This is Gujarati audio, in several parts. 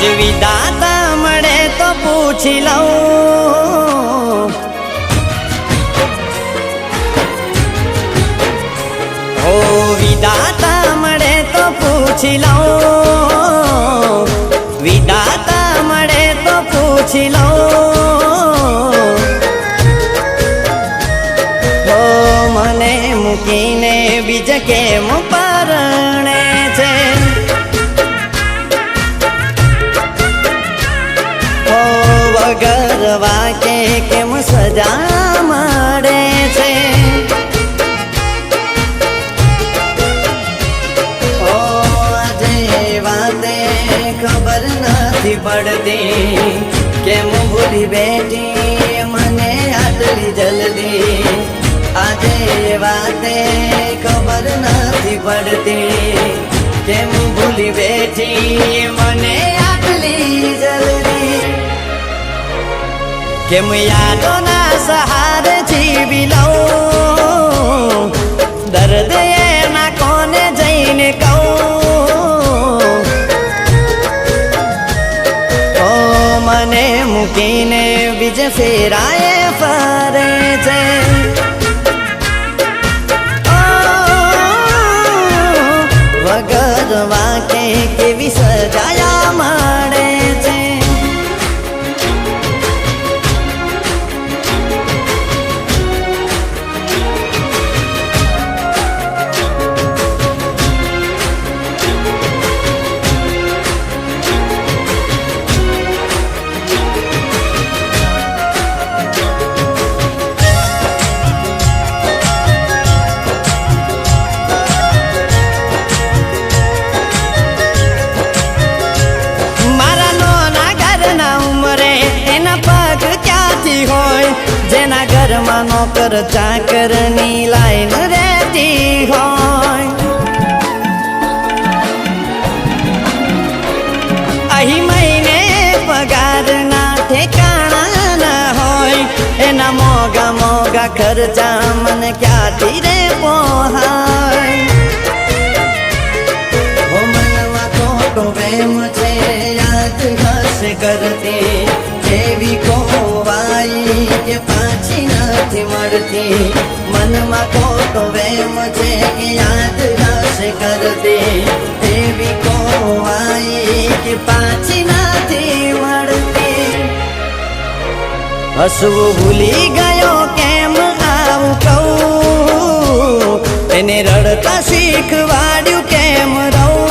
વિદાતા મળે તો પૂછી લઉં. ઓ વિદાતા મળે તો પૂછી લઉં. વિદાતા મળે તો પૂછી લઉં. ઓ મને મૂકીને બીજ કેમ પરણે? વગર વાકે કેમ સજા મળે છે? ઓ જે વાતે ખબર નથી પડતી. કેમ ભૂલી બેઠી, મને આટલી જલ્દી? આજે વાતે ખબર નથી પડતી. કેમ ભૂલી બેઠી, મને આટલી જલ્દી? કેમ યાદોના સહારે જીવી લઉં? દર્દ એના કોને જઈને કહું? મને મૂકીને બીજ ફેરાય ફરે છે. ઘરમાં નોકર ચાકરની લાઈન રહેતી હોય. અહીં મહિને પગારના ઠેકાણા ના હોય. એના મોગા મોગા ખર્ચા મને ક્યાંથી રે પોહાય પ્રેમ છે, યાદ કરતી. એવી મળતી મનમાં ખોટો વેમ છે કે યાદ હશે કરતી. એવી કોવાઈ કે પાછી નથી મળતી હસવું ભૂલી ગયો કેમ આવું કહું? એને રડતા શીખવાડ્યું કેમ રહું?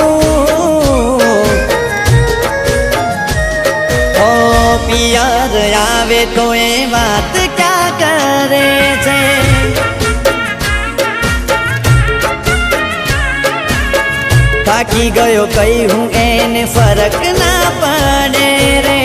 પિયર, આવે તો એ વાત ક્યાં થાકી ગયો કઈ હું એને ફરક ના પડે રે.